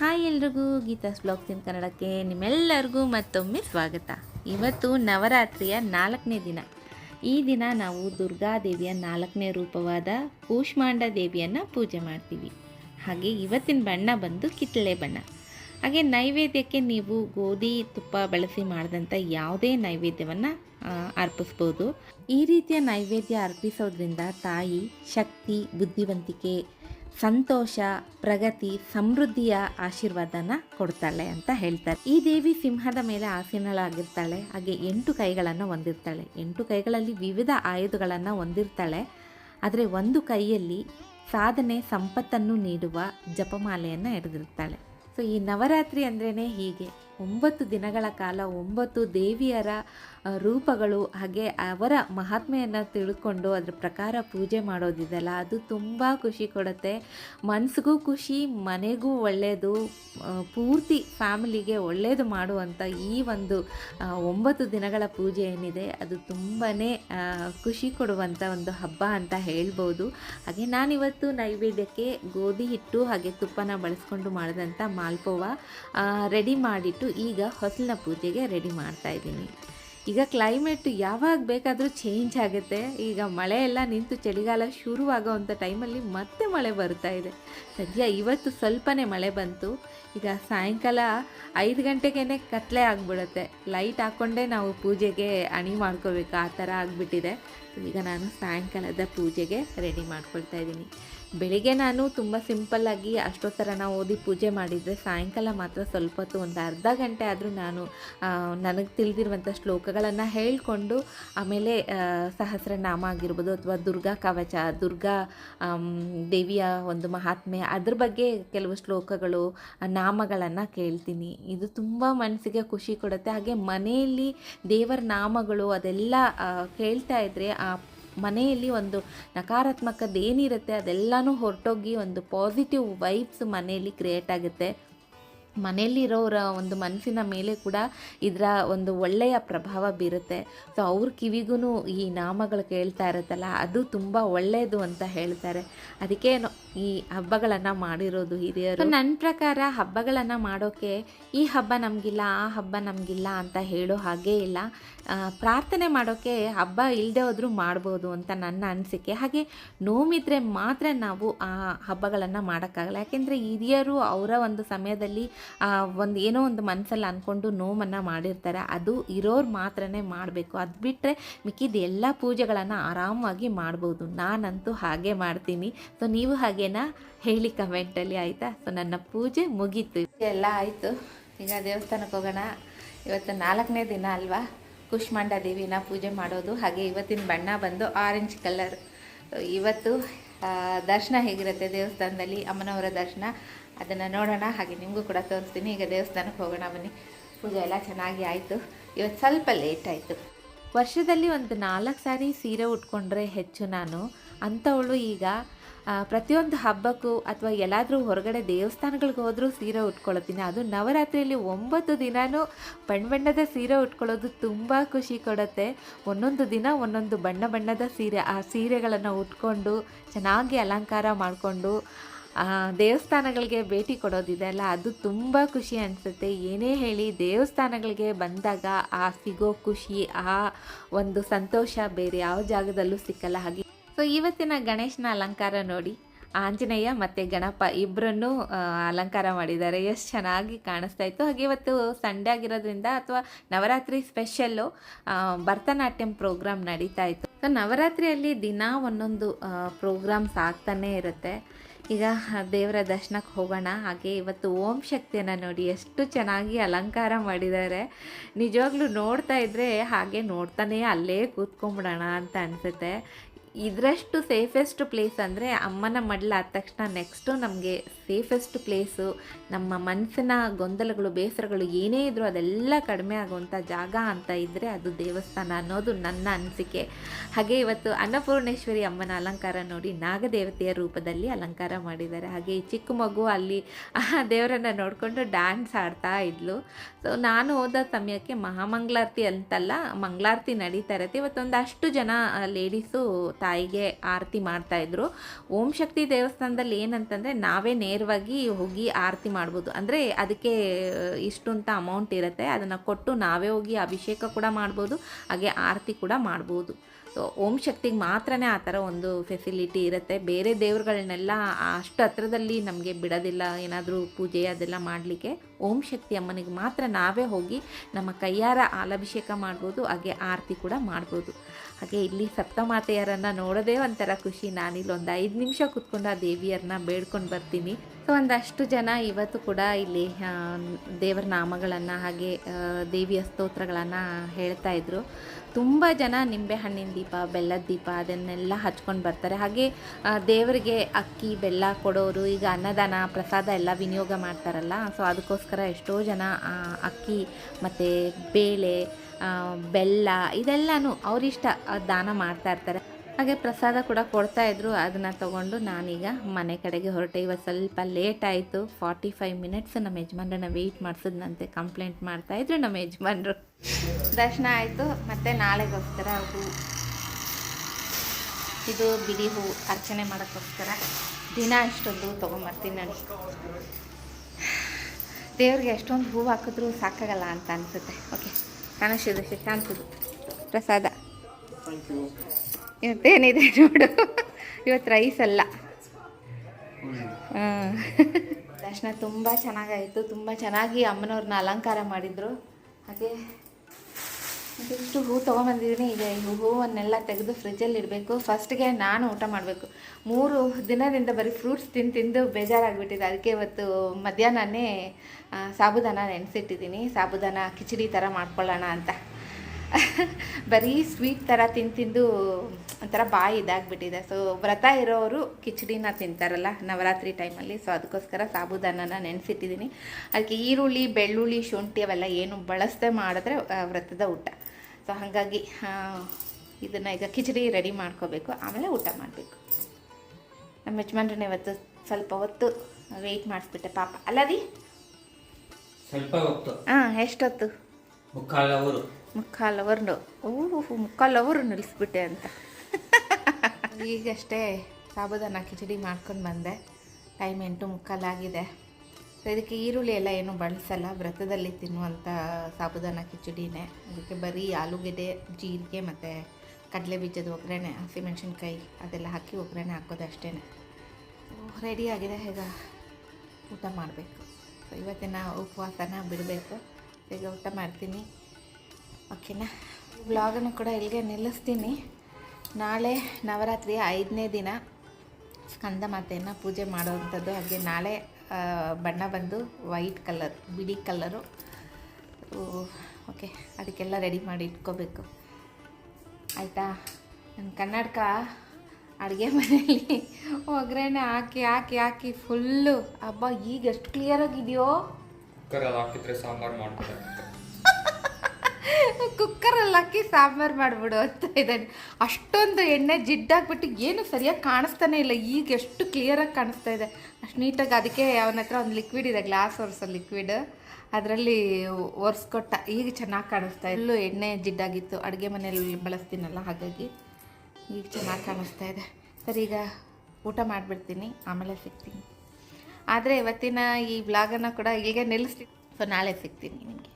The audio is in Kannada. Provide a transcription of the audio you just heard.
ಹಾಯ್ ಎಲ್ರಿಗೂ ಗೀತಾಸ್ ಬ್ಲಾಗ್ ತಿನ್ ಕನ್ನಡಕ್ಕೆ ನಿಮ್ಮೆಲ್ಲರಿಗೂ ಮತ್ತೊಮ್ಮೆ ಸ್ವಾಗತ. ಇವತ್ತು ನವರಾತ್ರಿಯ ನಾಲ್ಕನೇ ದಿನ. ಈ ದಿನ ನಾವು ದುರ್ಗಾದೇವಿಯ ನಾಲ್ಕನೇ ರೂಪವಾದ ಕೂಷ್ಮಾಂಡ ದೇವಿಯನ್ನು ಪೂಜೆ ಮಾಡ್ತೀವಿ. ಹಾಗೆ ಇವತ್ತಿನ ಬಣ್ಣ ಬಂದು ಕಿತ್ತಳೆ ಬಣ್ಣ. ಹಾಗೆ ನೈವೇದ್ಯಕ್ಕೆ ನೀವು ಗೋಧಿ, ತುಪ್ಪ ಬಳಸಿ ಮಾಡಿದಂಥ ಯಾವುದೇ ನೈವೇದ್ಯವನ್ನು ಅರ್ಪಿಸ್ಬೋದು. ಈ ರೀತಿಯ ನೈವೇದ್ಯ ಅರ್ಪಿಸೋದ್ರಿಂದ ತಾಯಿ ಶಕ್ತಿ, ಬುದ್ಧಿವಂತಿಕೆ ಸಂತೋಷ, ಪ್ರಗತಿ, ಸಮೃದ್ಧಿಯ ಆಶೀರ್ವಾದನ ಕೊಡ್ತಾಳೆ ಅಂತ ಹೇಳ್ತಾರೆ. ಈ ದೇವಿ ಸಿಂಹದ ಮೇಲೆ ಆಸೀನಳಾಗಿರ್ತಾಳೆ. ಹಾಗೆ ಎಂಟು ಕೈಗಳನ್ನು ಹೊಂದಿರ್ತಾಳೆ. ಎಂಟು ಕೈಗಳಲ್ಲಿ ವಿವಿಧ ಆಯುಧಗಳನ್ನು ಹೊಂದಿರ್ತಾಳೆ. ಆದರೆ ಒಂದು ಕೈಯಲ್ಲಿ ಸಾಧನೆ, ಸಂಪತ್ತನ್ನು ನೀಡುವ ಜಪಮಾಲೆಯನ್ನು ಹಿಡಿದಿರ್ತಾಳೆ ಸೊ ಈ ನವರಾತ್ರಿ ಅಂದ್ರೇ ಹೀಗೆ. ಒಂಬತ್ತು ದಿನಗಳ ಕಾಲ ಒಂಬತ್ತು ದೇವಿಯರ ರೂಪಗಳು ಹಾಗೆ ಅವರ ಮಹಾತ್ಮೆಯನ್ನು ತಿಳ್ಕೊಂಡು ಅದರ ಪ್ರಕಾರ ಪೂಜೆ ಮಾಡೋದಿದೆಯಲ್ಲ ಅದು ತುಂಬ ಖುಷಿ ಕೊಡುತ್ತೆ. ಮನಸ್ಸಿಗೂ ಖುಷಿ, ಮನೆಗೂ ಒಳ್ಳೆಯದು ಪೂರ್ತಿ ಫ್ಯಾಮಿಲಿಗೆ ಒಳ್ಳೆಯದು ಮಾಡುವಂಥ ಈ ಒಂದು ಒಂಬತ್ತು ದಿನಗಳ ಪೂಜೆ ಏನಿದೆ, ಅದು ತುಂಬಾ ಖುಷಿ ಕೊಡುವಂಥ ಒಂದು ಹಬ್ಬ ಅಂತ ಹೇಳ್ಬೋದು. ಹಾಗೆ ನಾನಿವತ್ತು ನೈವೇದ್ಯಕ್ಕೆ ಗೋಧಿ ಹಿಟ್ಟು ಹಾಗೆ ತುಪ್ಪನ ಬಳಸ್ಕೊಂಡು ಮಾಡಿದಂಥ ಮಾಲ್ಪೋವಾ ರೆಡಿ ಮಾಡಿಟ್ಟು ಈಗ ಹೊಸಲಿನ ಪೂಜೆಗೆ ರೆಡಿ ಮಾಡ್ತಾ ಇದ್ದೀನಿ. ಈಗ ಕ್ಲೈಮೇಟ್ ಯಾವಾಗ ಬೇಕಾದರೂ ಚೇಂಜ್ ಆಗುತ್ತೆ. ಈಗ ಮಳೆ ಎಲ್ಲ ನಿಂತು ಚಳಿಗಾಲ ಶುರುವಾಗೋವಂಥ ಟೈಮಲ್ಲಿ ಮತ್ತೆ ಮಳೆ ಬರ್ತಾ ಇದೆ. ಸದ್ಯ ಇವತ್ತು ಸ್ವಲ್ಪನೇ ಮಳೆ ಬಂತು. ಈಗ ಸಾಯಂಕಾಲ ಐದು ಗಂಟೆಗೇ ಕತ್ತಲೆ ಆಗಿಬಿಡುತ್ತೆ. ಲೈಟ್ ಹಾಕ್ಕೊಂಡೇ ನಾವು ಪೂಜೆಗೆ ಅಣಿ ಮಾಡ್ಕೋಬೇಕು. ಆ ಥರ ಆಗಿಬಿಟ್ಟಿದೆ. ಈಗ ನಾನು ಸಾಯಂಕಾಲದ ಪೂಜೆಗೆ ರೆಡಿ ಮಾಡ್ಕೊಳ್ತಾ ಇದ್ದೀನಿ. ಬೆಳಿಗ್ಗೆ ನಾನು ತುಂಬ ಸಿಂಪಲ್ಲಾಗಿ ಅಷ್ಟೊತ್ತರ ಓದಿ ಪೂಜೆ ಮಾಡಿದರೆ ಸಾಯಂಕಾಲ ಮಾತ್ರ ಸ್ವಲ್ಪ ಹೊತ್ತು ಒಂದು ಅರ್ಧ ಗಂಟೆ ಆದರೂ ನಾನು ನನಗೆ ತಿಳಿದಿರುವಂಥ ಶ್ಲೋಕಗಳನ್ನು ಹೇಳಿಕೊಂಡು ಆಮೇಲೆ ಸಹಸ್ರನಾಮ ಆಗಿರ್ಬೋದು ಅಥವಾ ದುರ್ಗಾ ಕವಚ, ದುರ್ಗಾ ದೇವಿಯ ಒಂದು ಮಹಾತ್ಮೆ ಅದ್ರ ಬಗ್ಗೆ ಕೆಲವು ಶ್ಲೋಕಗಳು, ನಾಮಗಳನ್ನು ಕೇಳ್ತೀನಿ. ಇದು ತುಂಬ ಮನಸ್ಸಿಗೆ ಖುಷಿ ಕೊಡುತ್ತೆ. ಹಾಗೆ ಮನೆಯಲ್ಲಿ ದೇವರ ನಾಮಗಳು ಅದೆಲ್ಲ ಕೇಳ್ತಾ ಇದ್ದರೆ ಮನೆಯಲ್ಲಿ ಒಂದು ನಕಾರಾತ್ಮಕದೇನಿರುತ್ತೆ ಅದೆಲ್ಲನೂ ಹೊರಟೋಗಿ ಒಂದು ಪಾಸಿಟಿವ್ ವೈಬ್ಸ್ ಮನೆಯಲ್ಲಿ ಕ್ರಿಯೇಟ್ ಆಗುತ್ತೆ. ಮನೆಯಲ್ಲಿರೋರ ಒಂದು ಮನಸ್ಸಿನ ಮೇಲೆ ಕೂಡ ಇದರ ಒಂದು ಒಳ್ಳೆಯ ಪ್ರಭಾವ ಬೀರುತ್ತೆ. ಸೊ ಅವ್ರ ಕಿವಿಗೂ ಈ ನಾಮಗಳು ಕೇಳ್ತಾ ಇರುತ್ತಲ್ಲ, ಅದು ತುಂಬ ಒಳ್ಳೆಯದು ಅಂತ ಹೇಳ್ತಾರೆ. ಅದಕ್ಕೆ ಈ ಹಬ್ಬಗಳನ್ನು ಮಾಡಿರೋದು ಹಿರಿಯರು. ನನ್ನ ಪ್ರಕಾರ ಹಬ್ಬಗಳನ್ನು ಮಾಡೋಕ್ಕೆ ಈ ಹಬ್ಬ ನಮಗಿಲ್ಲ, ಆ ಹಬ್ಬ ನಮಗಿಲ್ಲ ಅಂತ ಹೇಳೋ ಹಾಗೇ ಇಲ್ಲ. ಪ್ರಾರ್ಥನೆ ಮಾಡೋಕ್ಕೆ ಹಬ್ಬ ಇಲ್ಲದೆ ಹೋದರೂ ಮಾಡ್ಬೋದು ಅಂತ ನನ್ನ ಅನಿಸಿಕೆ. ಹಾಗೆ ನೋವಿದ್ರೆ ಮಾತ್ರ ನಾವು ಆ ಹಬ್ಬಗಳನ್ನು ಮಾಡೋಕ್ಕಾಗಲ್ಲ. ಯಾಕೆಂದರೆ ಹಿರಿಯರು ಅವರ ಒಂದು ಸಮಯದಲ್ಲಿ ಒಂದು ಏನೋ ಒಂದು ಮನಸ್ಸಲ್ಲಿ ಅಂದ್ಕೊಂಡು ನೋವನ್ನು ಮಾಡಿರ್ತಾರೆ. ಅದು ಇರೋರು ಮಾತ್ರನೇ ಮಾಡಬೇಕು. ಅದು ಬಿಟ್ಟರೆ ಮಿಕ್ಕಿದ ಎಲ್ಲ ಪೂಜೆಗಳನ್ನು ಆರಾಮವಾಗಿ ಮಾಡ್ಬೋದು. ನಾನಂತೂ ಹಾಗೆ ಮಾಡ್ತೀನಿ. ಸೊ ನೀವು ಹಾಗೇನಾ ಹೇಳಿ ಕಮೆಂಟಲ್ಲಿ ಆಯಿತಾ? ಸೊ ನನ್ನ ಪೂಜೆ ಮುಗೀತು. ಎಲ್ಲ ಆಯಿತು. ಈಗ ದೇವಸ್ಥಾನಕ್ಕೆ ಹೋಗೋಣ. ಇವತ್ತು ನಾಲ್ಕನೇ ದಿನ ಅಲ್ವಾ? ಕುಷ್ಮಾಂಡ ದೇವಿನ ಪೂಜೆ ಮಾಡೋದು. ಹಾಗೆ ಇವತ್ತಿನ ಬಣ್ಣ ಬಂದು ಆರೆಂಜ್ ಕಲರ್ ಇವತ್ತು ದರ್ಶನ ಹೇಗಿರುತ್ತೆ ದೇವಸ್ಥಾನದಲ್ಲಿ? ಅಮ್ಮನವರ ದರ್ಶನ? ಅದನ್ನು ನೋಡೋಣ, ಹಾಗೆ ನಿಮಗೂ ಕೂಡ ತೋರಿಸ್ತೀನಿ. ಈಗ ದೇವಸ್ಥಾನಕ್ಕೆ ಹೋಗೋಣ, ಬನ್ನಿ. ಪೂಜೆ ಎಲ್ಲ ಚೆನ್ನಾಗಿ ಆಯಿತು. ಇವತ್ತು ಸ್ವಲ್ಪ ಲೇಟ್ ಆಯಿತು. ವರ್ಷದಲ್ಲಿ ಒಂದು ನಾಲ್ಕು ಸಾರಿ ಸೀರೆ ಉಟ್ಕೊಂಡ್ರೆ ಹೆಚ್ಚು ನಾನು. ಅಂಥವಳು ಈಗ ಪ್ರತಿಯೊಂದು ಹಬ್ಬಕ್ಕೂ ಅಥವಾ ಎಲ್ಲಾದರೂ ಹೊರಗಡೆ ದೇವಸ್ಥಾನಗಳಿಗೆ ಹೋದರೂ ಸೀರೆ ಉಟ್ಕೊಳ್ತೀನಿ. ಅದು ನವರಾತ್ರಿಯಲ್ಲಿ ಒಂಬತ್ತು ದಿನವೂ ಬಣ್ಣ ಬಣ್ಣದ ಸೀರೆ ಉಟ್ಕೊಳ್ಳೋದು ತುಂಬ ಖುಷಿ ಕೊಡುತ್ತೆ. ಒಂದೊಂದು ದಿನ ಒಂದೊಂದು ಬಣ್ಣ ಬಣ್ಣದ ಸೀರೆ, ಆ ಸೀರೆಗಳನ್ನು ಉಟ್ಕೊಂಡು ಚೆನ್ನಾಗಿ ಅಲಂಕಾರ ಮಾಡಿಕೊಂಡು ದೇವಸ್ಥಾನಗಳಿಗೆ ಭೇಟಿ ಕೊಡೋದಿದೆ ಅಲ್ಲ, ಅದು ತುಂಬ ಖುಷಿ ಅನಿಸುತ್ತೆ. ಏನೇ ಹೇಳಿ ದೇವಸ್ಥಾನಗಳಿಗೆ ಬಂದಾಗ ಆ ಸಿಗೋ ಖುಷಿ, ಆ ಒಂದು ಸಂತೋಷ ಬೇರೆ ಯಾವ ಜಾಗದಲ್ಲೂ ಸಿಕ್ಕಲ್ಲ. ಹಾಗೆ, ಸೊ, ಇವತ್ತಿನ ಗಣೇಶನ ಅಲಂಕಾರ ನೋಡಿ. ಆಂಜನೇಯ ಮತ್ತು ಗಣಪ ಇಬ್ಬರನ್ನು ಅಲಂಕಾರ ಮಾಡಿದ್ದಾರೆ. ಎಷ್ಟು ಚೆನ್ನಾಗಿ ಕಾಣಿಸ್ತಾ ಇತ್ತು. ಹಾಗೆ ಇವತ್ತು ಸಂಡೇ ಆಗಿರೋದ್ರಿಂದ ಅಥವಾ ನವರಾತ್ರಿ ಸ್ಪೆಷಲ್ಲು ಭರತನಾಟ್ಯಂ ಪ್ರೋಗ್ರಾಮ್ ನಡೀತಾ ಇತ್ತು. ಸೊ, ನವರಾತ್ರಿಯಲ್ಲಿ ದಿನ ಒಂದೊಂದು ಪ್ರೋಗ್ರಾಮ್ಸ್ ಆಗ್ತಾನೇ ಇರುತ್ತೆ. ಈಗ ದೇವರ ದರ್ಶನಕ್ಕೆ ಹೋಗೋಣ. ಹಾಗೆ ಇವತ್ತು ಓಂ ಶಕ್ತಿಯನ್ನು ನೋಡಿ ಎಷ್ಟು ಚೆನ್ನಾಗಿ ಅಲಂಕಾರ ಮಾಡಿದ್ದಾರೆ. ನಿಜವಾಗ್ಲೂ ನೋಡ್ತಾ ಇದ್ದರೆ ಹಾಗೆ ನೋಡ್ತಾನೆ ಅಲ್ಲೇ ಕೂತ್ಕೊಂಬಿಡೋಣ ಅಂತ ಅನಿಸುತ್ತೆ. ಇದರಷ್ಟು ಸೇಫೆಸ್ಟ್ ಪ್ಲೇಸ್ ಅಂದರೆ ಅಮ್ಮನ ಮಡ್ಲ ಆದ ತಕ್ಷಣ ನೆಕ್ಸ್ಟು ನಮಗೆ ಸೇಫೆಸ್ಟ್ ಪ್ಲೇಸು ನಮ್ಮ ಮನಸ್ಸಿನ ಗೊಂದಲಗಳು, ಬೇಸರಗಳು ಏನೇ ಇದ್ದರೂ ಅದೆಲ್ಲ ಕಡಿಮೆ ಆಗುವಂಥ ಜಾಗ ಅಂತ ಇದ್ದರೆ ಅದು ದೇವಸ್ಥಾನ ಅನ್ನೋದು ನನ್ನ ಅನಿಸಿಕೆ. ಹಾಗೆ ಇವತ್ತು ಅನ್ನಪೂರ್ಣೇಶ್ವರಿ ಅಮ್ಮನ ಅಲಂಕಾರ ನೋಡಿ ನಾಗದೇವತೆಯ ರೂಪದಲ್ಲಿ ಅಲಂಕಾರ ಮಾಡಿದ್ದಾರೆ. ಹಾಗೆ ಈ ಚಿಕ್ಕ ಮಗು ಅಲ್ಲಿ ಆ ದೇವರನ್ನು ನೋಡಿಕೊಂಡು ಡ್ಯಾನ್ಸ್ ಆಡ್ತಾ ಇದ್ಲು. ಸೊ ನಾನು ಹೋದ ಸಮಯಕ್ಕೆ ಮಹಾಮಂಗಳಾರತಿ ಅಂತಲ್ಲ, ಮಂಗಳಾರತಿ ನಡೀತಾ ಇರತ್ತೆ. ಇವತ್ತೊಂದು ಅಷ್ಟು ಜನ ಲೇಡೀಸು ತಾಯಿಗೆ ಆರತಿ ಮಾಡ್ತಾಯಿದ್ರು ಓಂ ಶಕ್ತಿ ದೇವಸ್ಥಾನದಲ್ಲಿ ಏನಂತಂದರೆ ನಾವೇ ನೇರವಾಗಿ ಹೋಗಿ ಆರತಿ ಮಾಡ್ಬೋದು. ಅಂದರೆ ಅದಕ್ಕೆ ಇಷ್ಟು ಅಂತ ಅಮೌಂಟ್ ಇರುತ್ತೆ. ಅದನ್ನು ಕೊಟ್ಟು ನಾವೇ ಹೋಗಿ ಅಭಿಷೇಕ ಕೂಡ ಮಾಡ್ಬೋದು. ಹಾಗೆ ಆರತಿ ಕೂಡ ಮಾಡ್ಬೋದು. ಸೊ ಓಂ ಶಕ್ತಿಗೆ ಮಾತ್ರನೇ ಆ ಥರ ಒಂದು ಫೆಸಿಲಿಟಿ ಇರುತ್ತೆ. ಬೇರೆ ದೇವ್ರುಗಳನ್ನೆಲ್ಲ ಅಷ್ಟು ಹತ್ರದಲ್ಲಿ ನಮಗೆ ಬಿಡೋದಿಲ್ಲ. ಏನಾದರೂ ಪೂಜೆ ಅದೆಲ್ಲ ಮಾಡಲಿಕ್ಕೆ ಓಂ ಶಕ್ತಿ ಅಮ್ಮನಿಗೆ ಮಾತ್ರ ನಾವೇ ಹೋಗಿ ನಮ್ಮ ಕೈಯಾರ ಹಾಲಭಿಷೇಕ ಮಾಡ್ಬೋದು, ಹಾಗೆ ಆರತಿ ಕೂಡ ಮಾಡ್ಬೋದು. ಹಾಗೆ ಇಲ್ಲಿ ಸಪ್ತಮಾತೆಯರನ್ನು ನೋಡೋದೇ ಒಂಥರ ಖುಷಿ. ನಾನಿಲ್ಲಿ ಒಂದು ಐದು ನಿಮಿಷ ಕೂತ್ಕೊಂಡು ಆ ದೇವಿಯರನ್ನ ಬೇಡ್ಕೊಂಡು ಬರ್ತೀನಿ. ಒಂದಷ್ಟು ಜನ ಇವತ್ತು ಕೂಡ ಇಲ್ಲಿ ದೇವರ ನಾಮಗಳನ್ನು ಹಾಗೆ ದೇವಿಯ ಸ್ತೋತ್ರಗಳನ್ನು ಹೇಳ್ತಾ ಇದ್ರು. ತುಂಬ ಜನ ನಿಂಬೆ ಹಣ್ಣಿನ ದೀಪ, ಬೆಲ್ಲದ ದೀಪ ಅದನ್ನೆಲ್ಲ ಹಚ್ಕೊಂಡು ಬರ್ತಾರೆ. ಹಾಗೆ ದೇವರಿಗೆ ಅಕ್ಕಿ, ಬೆಲ್ಲ ಕೊಡೋರು, ಈಗ ಅನ್ನದಾನ, ಪ್ರಸಾದ ಎಲ್ಲ ವಿನಿಯೋಗ ಮಾಡ್ತಾರಲ್ಲ, ಸೊ ಅದಕ್ಕೋಸ್ಕರ ಎಷ್ಟೋ ಜನ ಅಕ್ಕಿ ಮತ್ತು ಬೇಳೆ ಬೆಲ್ಲ ಇದೆಲ್ಲನೂ ಅವರಿಷ್ಟ ದಾನ ಮಾಡ್ತಾ ಇರ್ತಾರೆ. ಹಾಗೆ ಪ್ರಸಾದ ಕೂಡ ಕೊಡ್ತಾ ಅದನ್ನು ತಗೊಂಡು ನಾನೀಗ ಮನೆ ಕಡೆಗೆ ಹೊರಟೆ. ಇವತ್ತು ಸ್ವಲ್ಪ ಲೇಟ್ ಆಯಿತು. ಫಾರ್ಟಿ ಫೈವ್ ಮಿನಿಟ್ಸ್ ನಮ್ಮ ಯಜಮಾನ್ರನ್ನ ವೆಯ್ಟ್ ಮಾಡಿಸಿದ್ನಂತೆ. ಕಂಪ್ಲೇಂಟ್ ಮಾಡ್ತಾ ಇದ್ರು ನಮ್ಮ ಯಜಮಾನ್ರು. ದರ್ಶನ ಆಯಿತು. ಮತ್ತು ನಾಳೆಗೋಸ್ಕರ ಹೂ ಇದು ಬಿಡಿ ಹೂ ಅರ್ಚನೆ ಮಾಡೋಕ್ಕೋಸ್ಕರ ದಿನ ಇಷ್ಟೊಂದು ತೊಗೊಂಬರ್ತೀನಿ ನಾನು. ದೇವ್ರಿಗೆ ಎಷ್ಟೊಂದು ಹೂವು ಹಾಕಿದ್ರು ಸಾಕಾಗಲ್ಲ ಅಂತ ಅನಿಸುತ್ತೆ. ಓಕೆ ಕಾಣಿಸಿದ್ದು ಶಶಾಂತದು ಪ್ರಸಾದ. ಇವತ್ತೇನಿದೆ ನೋಡು. ಇವತ್ತು ರೈಸ್ ಅಲ್ಲ. ದರ್ಶನ ತುಂಬ ಚೆನ್ನಾಗಾಯಿತು. ತುಂಬ ಚೆನ್ನಾಗಿ ಅಮ್ಮನವ್ರನ್ನ ಅಲಂಕಾರ ಮಾಡಿದರು. ಹಾಗೆ ಇದಿಷ್ಟು ಹೂ ತೊಗೊಂಬಂದಿದ್ದೀನಿ. ಈಗ ಈ ಹೂವನ್ನೆಲ್ಲ ತೆಗೆದು ಫ್ರಿಜ್ಜಲ್ಲಿ ಇಡಬೇಕು. ಫಸ್ಟ್ಗೆ ನಾನು ಊಟ ಮಾಡಬೇಕು. ಮೂರು ದಿನದಿಂದ ಬರೀ ಫ್ರೂಟ್ಸ್ ತಿಂದು ತಿಂದು ಬೇಜಾರಾಗಿಬಿಟ್ಟಿದೆ. ಅದಕ್ಕೆ ಇವತ್ತು ಮಧ್ಯಾಹ್ನನೇ ಸಾಬುದಾನ ನೆನೆಸಿಟ್ಟಿದ್ದೀನಿ. ಸಾಬುದಾನ ಕಿಚಡಿ ಥರ ಮಾಡ್ಕೊಳ್ಳೋಣ ಅಂತ. ಬರೀ ಸ್ವೀಟ್ ಥರ ತಿಂದು ತಿಂದು ಒಂಥರ ಬಾಯಿ ಇದಾಗ್ಬಿಟ್ಟಿದೆ. ಸೊ ವ್ರತ ಇರೋರು ಕಿಚಡಿನ ತಿಂತಾರಲ್ಲ ನವರಾತ್ರಿ ಟೈಮಲ್ಲಿ ಸೊ ಅದಕ್ಕೋಸ್ಕರ ಸಾಬುದಾನನ ನೆನೆಸಿಟ್ಟಿದ್ದೀನಿ ಅದಕ್ಕೆ ಈರುಳ್ಳಿ ಬೆಳ್ಳುಳ್ಳಿ ಶುಂಠಿ ಅವೆಲ್ಲ ಏನು ಬಳಸದೆ ಮಾಡಿದ್ರೆ ವ್ರತದ ಊಟ. ಸೊ ಹಾಗಾಗಿ ಇದನ್ನು ಈಗ ಕಿಚಡಿ ರೆಡಿ ಮಾಡ್ಕೋಬೇಕು. ಆಮೇಲೆ ಊಟ ಮಾಡಬೇಕು. ನಮ್ಮ ಯಜಮಾನ್ರನ್ನ ಇವತ್ತು ಸ್ವಲ್ಪ ಹೊತ್ತು ವೆಯ್ಟ್ ಮಾಡಿಸ್ಬಿಟ್ಟೆ ಪಾಪ. ಅಲ್ಲದಿ ಸ್ವಲ್ಪ ಹೊತ್ತು. ಹಾಂ ಎಷ್ಟೊತ್ತು? ಮುಕ್ಕಾಲು ಅವರು. ಮುಕ್ಕಾಲು ಅವರ್ನು. ಓಹ್, ಮುಕ್ಕಾಲು ಅವರು ನಿಲ್ಲಿಸ್ಬಿಟ್ಟೆ ಅಂತ. ಈಗಷ್ಟೇ ಸಾಬುದಾನ ಕಿಚಡಿ ಮಾಡ್ಕೊಂಡು ಬಂದೆ. ಟೈಮ್ ಎಂಟು ಮುಕ್ಕಾಲಾಗಿದೆ ಸೊ ಇದಕ್ಕೆ ಈರುಳ್ಳಿ ಎಲ್ಲ ಏನು ಬಳಸಲ್ಲ. ವ್ರತದಲ್ಲಿ ತಿನ್ನುವಂಥ ಸಾಬುದಾನ ಕಿಚಡಿನೇ. ಅದಕ್ಕೆ ಬರೀ ಆಲೂಗೆಡ್ಡೆ, ಜೀರಿಗೆ ಮತ್ತು ಕಡಲೆ ಬೀಜದ ಒಗ್ಗರಣೆ, ಹಸಿಮೆಣ್ಸಿನ್ಕಾಯಿ ಅದೆಲ್ಲ ಹಾಕಿ ಒಗ್ಗರಣೆ ಹಾಕೋದು ಅಷ್ಟೇ ರೆಡಿ ಆಗಿದೆ. ಈಗ ಊಟ ಮಾಡಬೇಕು. ಸೊ ಇವತ್ತಿನ ಉಪವಾಸನ ಬಿಡಬೇಕು. ಈಗ ಊಟ ಮಾಡ್ತೀನಿ. ಓಕೆನಾ? ವ್ಲಾಗನ್ನು ಕೂಡ ಇಲ್ಲಿಗೆ ನಿಲ್ಲಿಸ್ತೀನಿ. ನಾಳೆ ನವರಾತ್ರಿಯ ಐದನೇ ದಿನ ಸ್ಕಂದ ಮಾತೆಯನ್ನು ಪೂಜೆ ಮಾಡುವಂಥದ್ದು. ಹಾಗೆ ನಾಳೆ ಬಣ್ಣ ಬಂದು ವೈಟ್ ಕಲರ್, ಬಿಳಿ ಕಲರು. ಓಕೆ. ಅದಕ್ಕೆಲ್ಲ ರೆಡಿ ಮಾಡಿ ಇಟ್ಕೋಬೇಕು. ಆಯಿತಾ? ನನ್ನ ಕನ್ನಡಕ ಅಡುಗೆ ಮನೆಯಲ್ಲಿ ಒಗ್ಗರಣೆ ಹಾಕಿ ಹಾಕಿ ಹಾಕಿ ಫುಲ್ಲು. ಹಬ್ಬ ಈಗ ಎಷ್ಟು ಕ್ಲಿಯರಾಗಿದೆಯೋ ಕುಕ್ಕರಲ್ಲಿ ಹಾಕಿದ್ರೆ ಸಾಂಬಾರು ಮಾಡ್ತಾರೆ ಕುಕ್ಕರಲ್ಲಿ ಹಾಕಿ ಸಾಂಬಾರು ಮಾಡಿಬಿಡು ಅಂತ ಇದ್ದಾನೆ. ಅಷ್ಟೊಂದು ಎಣ್ಣೆ ಜಿಡ್ಡಾಗ್ಬಿಟ್ಟು ಏನು ಸರಿಯಾಗಿ ಕಾಣಿಸ್ತಾನೆ ಇಲ್ಲ. ಈಗ ಎಷ್ಟು ಕ್ಲಿಯರಾಗಿ ಕಾಣಿಸ್ತಾ ಇದೆ. ಅಷ್ಟು ನೀಟಾಗಿ ಅದಕ್ಕೆ ಅವನ ಹತ್ರ ಒಂದು ಲಿಕ್ವಿಡ್ ಇದೆ ಗ್ಲಾಸ್ ಒರೆಸೋ ಲಿಕ್ವಿಡ್ ಅದರಲ್ಲಿ ಒರೆಸ್ಕೊಟ್ಟ. ಈಗ ಚೆನ್ನಾಗಿ ಕಾಣಿಸ್ತಾ ಎಲ್ಲೂ ಎಣ್ಣೆ ಜಿಡ್ಡಾಗಿತ್ತು. ಅಡುಗೆ ಮನೆಯಲ್ಲಿ ಬಳಸ್ತೀನಲ್ಲ ಹಾಗಾಗಿ ಈಗ ಚೆನ್ನಾಗಿ ಕಾಣಿಸ್ತಾ ಇದೆ. ಸರಿ, ಈಗ ಊಟ ಮಾಡಿಬಿಡ್ತೀನಿ. ಆಮೇಲೆ ಸಿಗ್ತೀನಿ. ಆದರೆ ಇವತ್ತಿನ ಈ ವ್ಲಾಗನ್ನು ಕೂಡ ಇಲ್ಲಿಗೆ ನಿಲ್ಲಿಸ್ತೀನಿ. ಸೊ ನಾಳೆ ಸಿಗ್ತೀನಿ ನಿಮಗೆ.